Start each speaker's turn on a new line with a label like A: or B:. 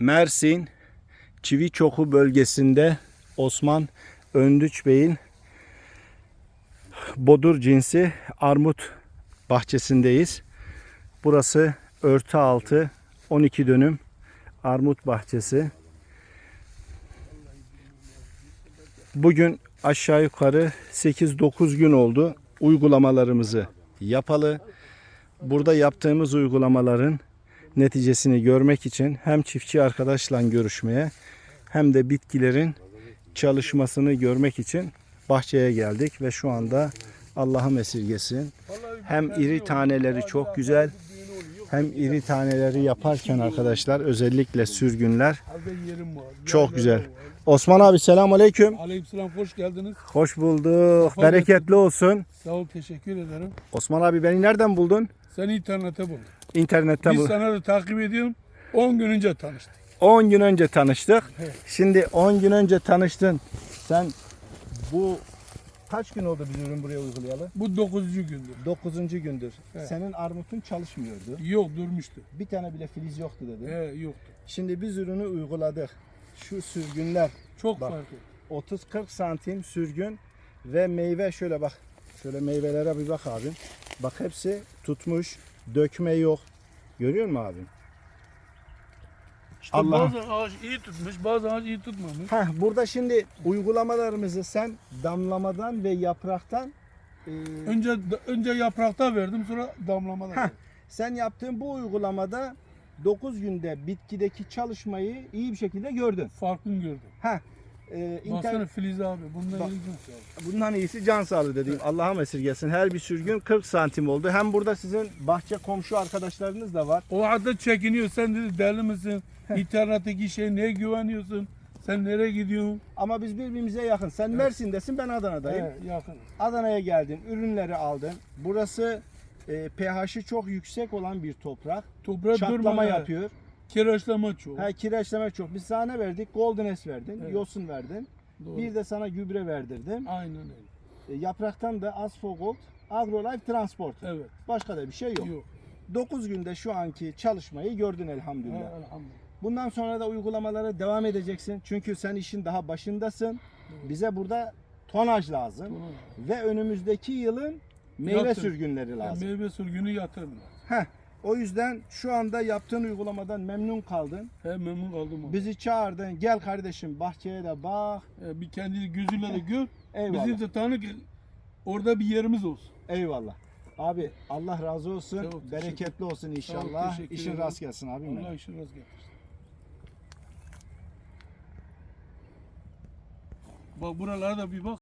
A: Mersin Çiviçoku bölgesinde Osman Öndüç Bey'in bodur cinsi armut bahçesindeyiz. Burası örtü altı 12 dönüm armut bahçesi. Bugün aşağı yukarı 8-9 gün oldu uygulamalarımızı yapalı. Burada yaptığımız uygulamaların neticesini görmek için hem çiftçi arkadaşla görüşmeye hem de bitkilerin çalışmasını görmek için bahçeye geldik ve şu anda Allah'ım esirgesin. Hem iri taneleri çok güzel hem iri taneleri yaparken arkadaşlar özellikle sürgünler çok güzel. Osman abi selamun aleyküm.
B: Aleykümselam hoş geldiniz.
A: Hoş bulduk. Bereketli olsun.
B: Sağ ol teşekkür ederim.
A: Osman abi beni nereden buldun?
B: Seni internete buldum.
A: İnternetten
B: Biz
A: buldum.
B: sana da takip ediyorum. 10 gün önce tanıştık.
A: 10 gün önce tanıştık.
B: Evet.
A: Şimdi 10 gün önce tanıştın. Sen bu kaç gün oldu biz ürün buraya uygulayalı?
B: Bu 9. gündür.
A: 9. gündür.
B: Evet.
A: Senin armutun çalışmıyordu.
B: Yok durmuştu.
A: Bir tane bile filiz yoktu dedi.
B: He yoktu.
A: Şimdi biz ürünü uyguladık. Şu sürgünler
B: Çok
A: Bak.
B: farklı.
A: 30-40 santim sürgün ve meyve şöyle bak. Şöyle meyvelere bir bak abim. Bak hepsi tutmuş. Dökme yok. Görüyor musun abim?
B: İşte
A: Allah.
B: bazı ağaç iyi tutmuş, bazı ağaç iyi tutmamış.
A: Heh, burada şimdi uygulamalarımızı sen damlamadan ve yapraktan e,
B: Önce önce yaprakta verdim, sonra damlamada
A: Heh.
B: verdim.
A: sen yaptığın bu uygulamada 9 günde bitkideki çalışmayı iyi bir şekilde gördün.
B: Farkını gördüm.
A: Heh, e,
B: Baksana
A: internet,
B: Filiz abi, bundan
A: Bak.
B: abi.
A: bundan iyisi can sağlığı dediğim Allah'ım esirgesin. Her bir sürgün 40 santim oldu. Hem burada sizin bahçe komşu arkadaşlarınız da var.
B: O adet çekiniyor. Sen dedi deli misin? İnternetteki şey neye güveniyorsun? Sen nereye gidiyorsun?
A: Ama biz birbirimize yakın. Sen Mersin'desin ben Adana'dayım.
B: He, yakın.
A: Adana'ya geldin, ürünleri aldın. Burası e, pH'i çok yüksek olan bir toprak.
B: Toprağa
A: Çatlama
B: durma. he.
A: yapıyor.
B: Kireçleme çok.
A: Ha, kireçleme çok. Biz sana ne verdik? Golden S verdin,
B: Evet.
A: yosun verdin.
B: Doğru.
A: Bir de sana gübre verdirdim.
B: Aynen öyle.
A: E, yapraktan da Asfogold AgroLife Transport.
B: Evet.
A: Başka da bir şey yok.
B: Yok.
A: 9 günde şu anki çalışmayı gördün
B: He,
A: elhamdülillah.
B: elhamdülillah.
A: Bundan sonra da uygulamalara devam edeceksin. Çünkü sen işin daha başındasın. Bize burada tonaj lazım.
B: Doğru.
A: Ve önümüzdeki yılın meyve
B: Yatır.
A: sürgünleri lazım.
B: meyve sürgünü yatırma.
A: Heh, o yüzden şu anda yaptığın uygulamadan memnun kaldın.
B: He memnun kaldım. abi.
A: Bizi çağırdın. Gel kardeşim bahçeye de bak.
B: He, bir kendi gözüyle de gör.
A: Eyvallah.
B: Bizi de tanı orada bir yerimiz olsun.
A: Eyvallah. Abi Allah razı olsun.
B: Teşekkür-
A: Bereketli olsun inşallah.
B: teşekkür
A: İşin
B: ederim.
A: rast gelsin abim. benim.
B: Allah işi rast getirsin. Bak buralara da bir bak.